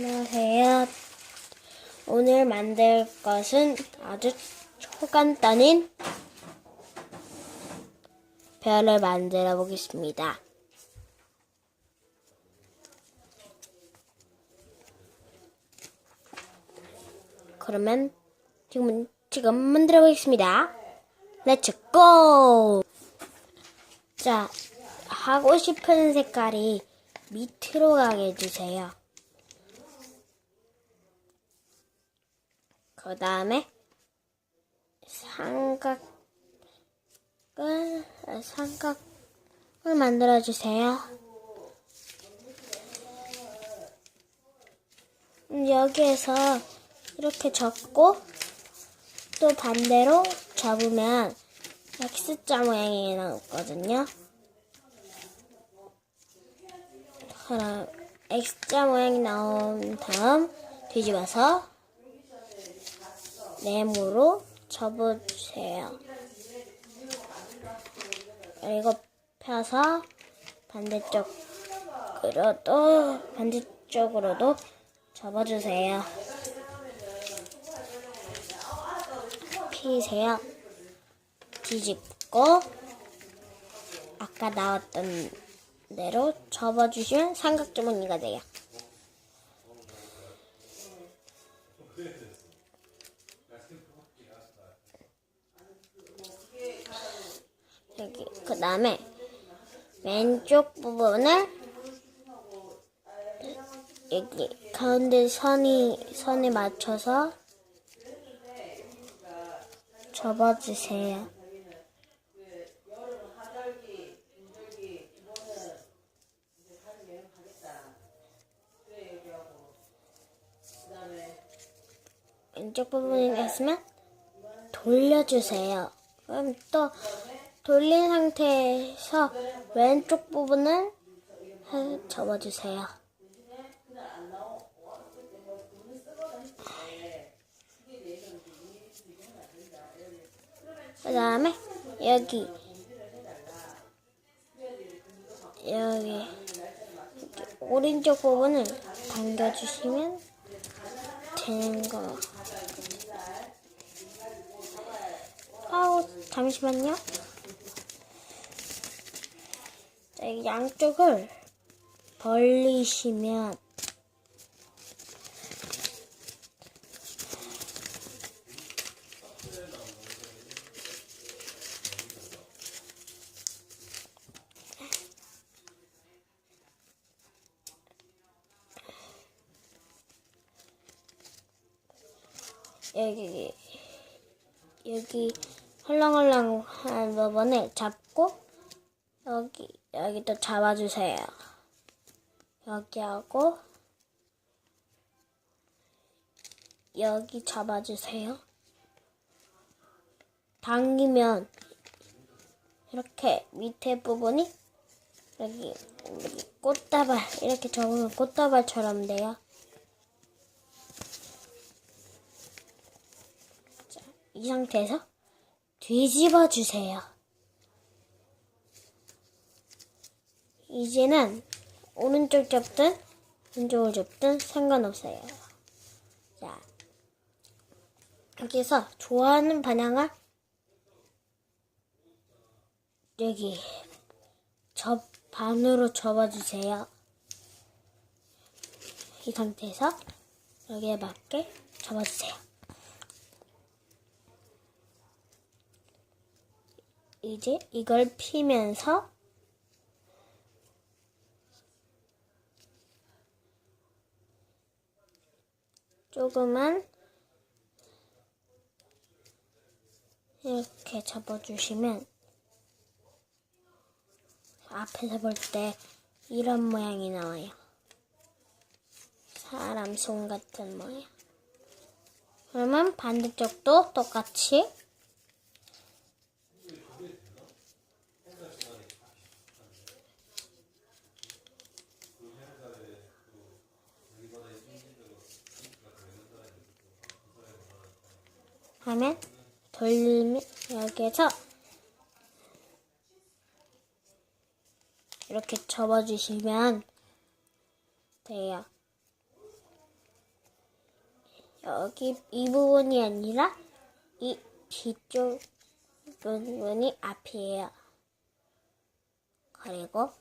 안녕하세요. 오늘 만들 것은 아주 초간단인 별을 만들어 보겠습니다. 그러면 지금 지금 만들어 보겠습니다. 렛츠 고! 자, 하고 싶은 색깔이 밑으로 가게 해주세요. 그 다음에 삼각을 아, 삼각을 만들어 주세요. 음, 여기에서 이렇게 접고 또 반대로 접으면 X자 모양이 나오거든요. 그럼 X자 모양이 나온 다음 뒤집어서 네모로 접어주세요. 그리고 펴서 반대쪽으로도 반대쪽으로도 접어주세요. 피세요. 뒤집고 아까 나왔던 대로 접어주시면 삼각주머니가 돼요. 여기 그 다음에 왼쪽 부분을 여기 가운데 선이 선에 맞춰서 접어주세요. 왼쪽 부분이 됐으면 돌려주세요. 그럼 또 돌린 상태에서 왼쪽 부분을 해- 접어주세요. 그 다음에 여기 여기 오른쪽 부분을 당겨주시면 되는 거. 아우 잠시만요. 자, 이 양쪽을 벌리시면 여기 여기 헐렁헐렁한 부분을 잡고 여기 여기 또 잡아주세요. 여기 하고 여기 잡아주세요. 당기면 이렇게 밑에 부분이 여기, 꽃다발 이렇게 접으면 꽃다발처럼 돼요. 자, 이 상태에서 뒤집어 주세요. 이제는 오른쪽 접든 왼쪽을 접든 상관없어요. 자, 여기서 좋아하는 방향을 여기 접 반으로 접어주세요. 이 상태에서 여기에 맞게 접어주세요. 이제 이걸 피면서 조금만 이렇게 접어주시면 앞에서 볼 때 이런 모양이 나와요. 사람 손 같은 모양. 그러면 반대쪽도 똑같이 하면 돌리면 여기에서 이렇게 접어주시면 돼요. 여기 이 부분이 아니라 이 뒤쪽 부분이 앞이에요. 그리고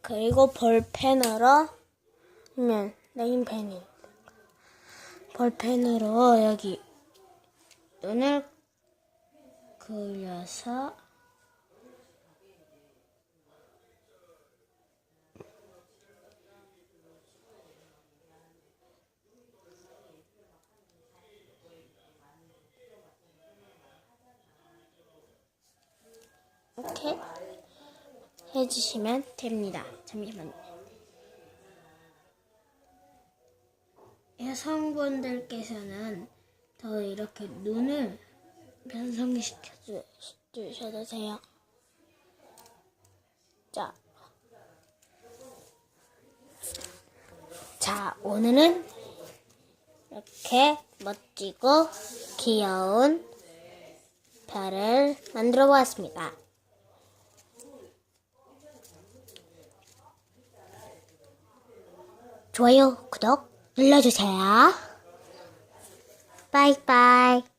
그리고 볼펜으로 하면 네임펜이 볼펜으로 여기 눈을 그려서 이렇게 해주시면 됩니다. 잠시만요. 성분들께서는 더 이렇게 눈을 변성시켜 주- 주셔도 돼요. 자. 자, 오늘은 이렇게 멋지고 귀여운 별을 만들어 보았습니다. 좋아요, 구독 눌러주세요. 빠이빠이.